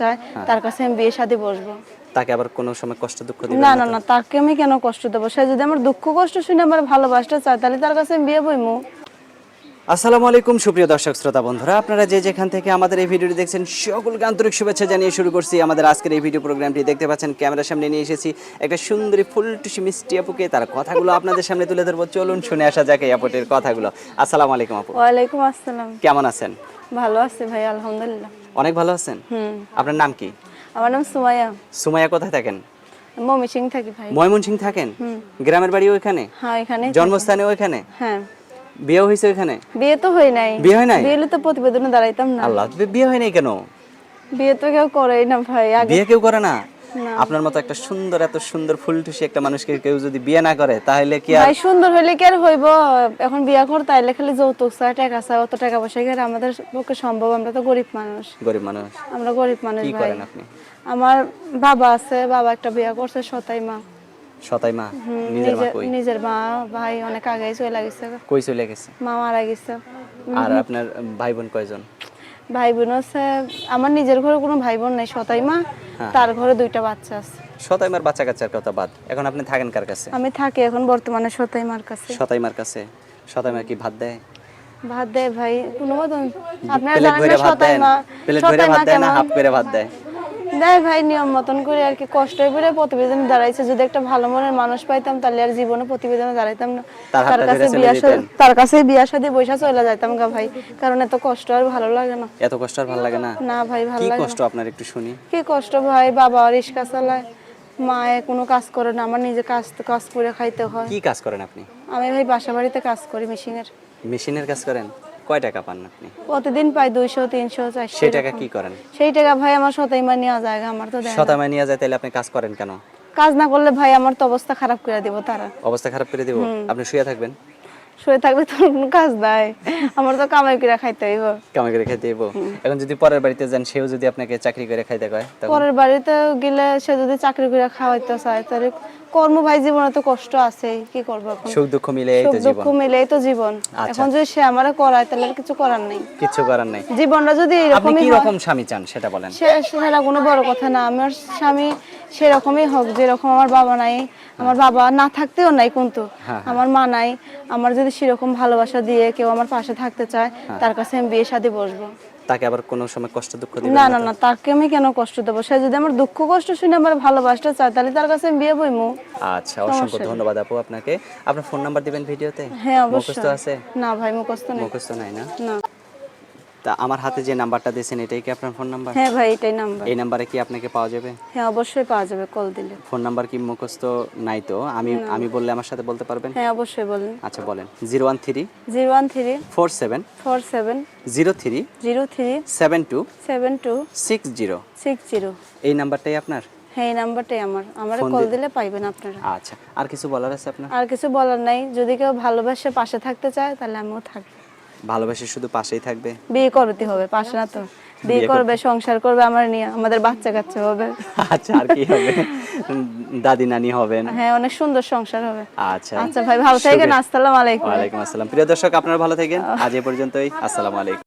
চায় তার কাছে আমি বিয়ে শাদী বসবো। তাকে আবার কোনো সময় কষ্ট দুঃখ দিবেন না না না তাকে আমি কেন কষ্ট দেবো? সে যদি আমার দুঃখ কষ্ট শুনে আমার ভালোবাসতে চায় তাহলে তার কাছে আমি বিয়ে বইমু। আসসালামু আলাইকুম সুপ্রিয় দর্শক শ্রোতা বন্ধুরা। আপনারা যে যেখান থেকে আমাদের এই ভিডিওটি দেখছেন সকলকে আন্তরিক শুভেচ্ছা জানিয়ে শুরু করছি আমাদের আজকের এই ভিডিও প্রোগ্রামটি। দেখতে পাচ্ছেন ক্যামেরার সামনে নিয়ে এসেছি একটা সুন্দরী ফুলটুসি মিষ্টি আপুকে। তার কথাগুলো আপনাদের সামনে তুলে ধরবো। চলুন শুনে আসা যাক এই আপুটির কথাগুলো। আসসালামু আলাইকুম আপু। ওয়ালাইকুম আসসালাম। কেমন আছেন? ভালো আছি ভাই আলহামদুলিল্লাহ। অনেক ভালো আছেন? হুম। আপনার নাম কি? আমার নাম সুমাইয়া। সুমাইয়া কোথায় থাকেন? ময়মনসিং সিং থাকি ভাই। ময়মনসিং থাকেন? গ্রামের বাড়ি ওইখানে হ্যাঁ এখানে জন্মস্থানে ওইখানে হ্যাঁ। বিয়ে হয়েছে ওইখানে বিয়ে তো হয় নাই। বিয়ে হয় নাই? বিয়েলে তো প্রতিবেদনে দাঁড়াইতাম না। আল্লাহ বিয়ে হয় নাই কেন? বিয়ে তো কেউ করেই না ভাই আগে বিয়ে কেউ করে না? আপনার মতো একটা সুন্দর এত সুন্দর ফুলটুসি একটা মানুষকে কেউ যদি বিয়ে না করে তাহলে কি আর ভাই সুন্দর হইলে কি আর হইব? এখন বিয়া কর তাইলে খালি যৌতুক চায় টাকা চায় অত টাকা পয়সা কি আমাদের পক্ষে সম্ভব? আমরা তো গরিব মানুষ। গরিব মানুষ। আমরা গরিব মানুষ কি ভাই। করেন আপনি? আমার বাবা আছে বাবা একটা বিয়া করছে সতাই মা। সতাই মা নিজের মা কই? নিজের মা ভাই অনেক আগে চলে গেছে। কই চলে গেছে? মা মারা গেছে। আর আপনার ভাই বোন কয়জন? ভাই বোন আছে আমার নিজের ঘরে কোনো ভাই বোন নাই সতাই মা। তার ঘরে দুইটা বাচ্চা আছে। সতাইমার বাচ্চা কাচ্চার কথা বাদ। এখন আপনি থাকেন কার কাছে? আমি থাকি এখন বর্তমানে সতাই মার কাছে। সতাই মার কাছে। সতাই মা কি ভাত দেয়? ভাত দেয় ভাই কোনো মতন। আপনারা জানেন ভরে না ভাত সতাই দেয় প্লেট ভরে ভাত দেয় না হাফ করে ভাত দেয়। দেয় ভাই নিয়ম মতন করে আর কি কষ্ট করে প্রতিবেদনে দাঁড়াইছে। যদি একটা ভালো মনের মানুষ পাইতাম তাহলে আর জীবনে প্রতিবেদনে দাঁড়াইতাম না। তার কাছে বিয়া? তার কাছে বিয়া শাদী বৈশা চলে যাইতাম গা ভাই। কারণ এত কষ্ট আর ভালো লাগে না। এত কষ্ট আর ভালো লাগে না? না ভাই ভালো লাগে কি কষ্ট আপনার একটু শুনি। কি কষ্ট ভাই বাবা রিক্সা চালায় মায়ে কোনো কাজ করে না আমার নিজে কাজ কাজ করে খাইতে হয়। কি কাজ করেন আপনি? আমি ভাই বাসা বাড়িতে কাজ করি মেশিনের। মেশিনের কাজ করেন? কয় টাকা পান আপনি? প্রতিদিন পাই দুইশো তিনশো চারশো সেই টাকা কি করেন? সেই টাকা ভাই আমার সতাই নিয়ে যায় আমার তো দেয় না। নিয়ে যায় তাহলে আপনি কাজ করেন কেন? কাজ না করলে ভাই আমার তো অবস্থা খারাপ করে দিব তারা। অবস্থা খারাপ করে দিব? আপনি শুয়ে থাকবেন? শুয়ে থাকলে তো কোনো কাজ নাই। আমার তো কামাই করে খাইতে হইব। কামাই করে খেতে দিব এখন যদি পরের বাড়িতে যান সেও যদি আপনাকে চাকরি করে খাইতে কয় পরের বাড়িতে গেলে সে যদি চাকরি করে খাওয়াইতে চায় তাহলে কর্ম ভাই জীবনে তো কষ্ট আছে কি করব এখন? সুখ দুঃখ মিলে এই তো দুঃখ জীবন। মিলেই তো জীবন। এখন যদি সে আমারে করায় তাহলে কিছু করার নেই। কিচ্ছু করার নাই। জীবনটা যদি আপনি কি রকম স্বামী চান সেটা বলেন। সে সেটা কোনো বড় কথা না। আমার স্বামী সেরকমই হোক যেরকম আমার বাবা নাই আমার বাবা না থাকতেও নাই কিন্তু হ্যাঁ, আমার মা নাই আমার যদি সেরকম ভালোবাসা দিয়ে কেউ আমার পাশে থাকতে চায় হ্যাঁ। তার কাছে আমি বিয়ে শাদী বসবো। তাকে আবার কোনো সময় কষ্ট দুঃখ দিবেন না না না তাকে আমি কেন কষ্ট দেবো? সে যদি আমার দুঃখ কষ্ট শুনে আমার ভালোবাসতে চায় তাহলে তার কাছে আমি বিয়ে বইমু। আচ্ছা অসংখ্য ধন্যবাদ আপু আপনাকে। আপনার ফোন নাম্বার দিবেন ভিডিওতে? হ্যাঁ মুখস্থ অবশ্যই আছে? না ভাই মুখস্থ নেই। মুখস্থ নাই না? না। তা আমার হাতে যে নাম্বারটা দিয়েছেন এটাই কি আপনার ফোন নাম্বার হ্যাঁ ভাই এটাই নাম্বার এই নাম্বারে কি আপনাকে পাওয়া যাবে? হ্যাঁ অবশ্যই পাওয়া যাবে কল দিলে। ফোন নাম্বার কি মুখস্থ নাই তো? আমি আমি বললে আমার সাথে বলতে পারবেন? হ্যাঁ অবশ্যই বলুন। আচ্ছা বলেন। Zero one three zero one three four seven four seven zero three zero three seven two seven two six zero six zero এই নাম্বারটাই আপনার? হ্যাঁ এই নাম্বারটাই আমার। আমার কল দিলে পাইবেন আপনারা। আচ্ছা আর কিছু বলার আছে আপনার? আর কিছু বলার নাই। যদি কেউ ভালোবাসে পাশে থাকতে চায় তাহলে আমিও থাকব। ভালোবাসে শুধু পাশেই থাকবে? বিয়ে করতে হবে পাশে না তো। বিয়ে করবে সংসার করবে আমার নিয়ে আমাদের বাচ্চা কাচ্চা হবে। আচ্ছা আর কি হবে? দাদি নানি হবেন। হ্যাঁ অনেক সুন্দর সংসার হবে। আচ্ছা। আচ্ছা ভাই ভালো থাকেন আসসালামু আলাইকুম। ওয়া আলাইকুম আসসালাম। প্রিয় দর্শক আপনারা ভালো থাকেন। আজ এ পর্যন্তই। আসসালামু আলাইকুম।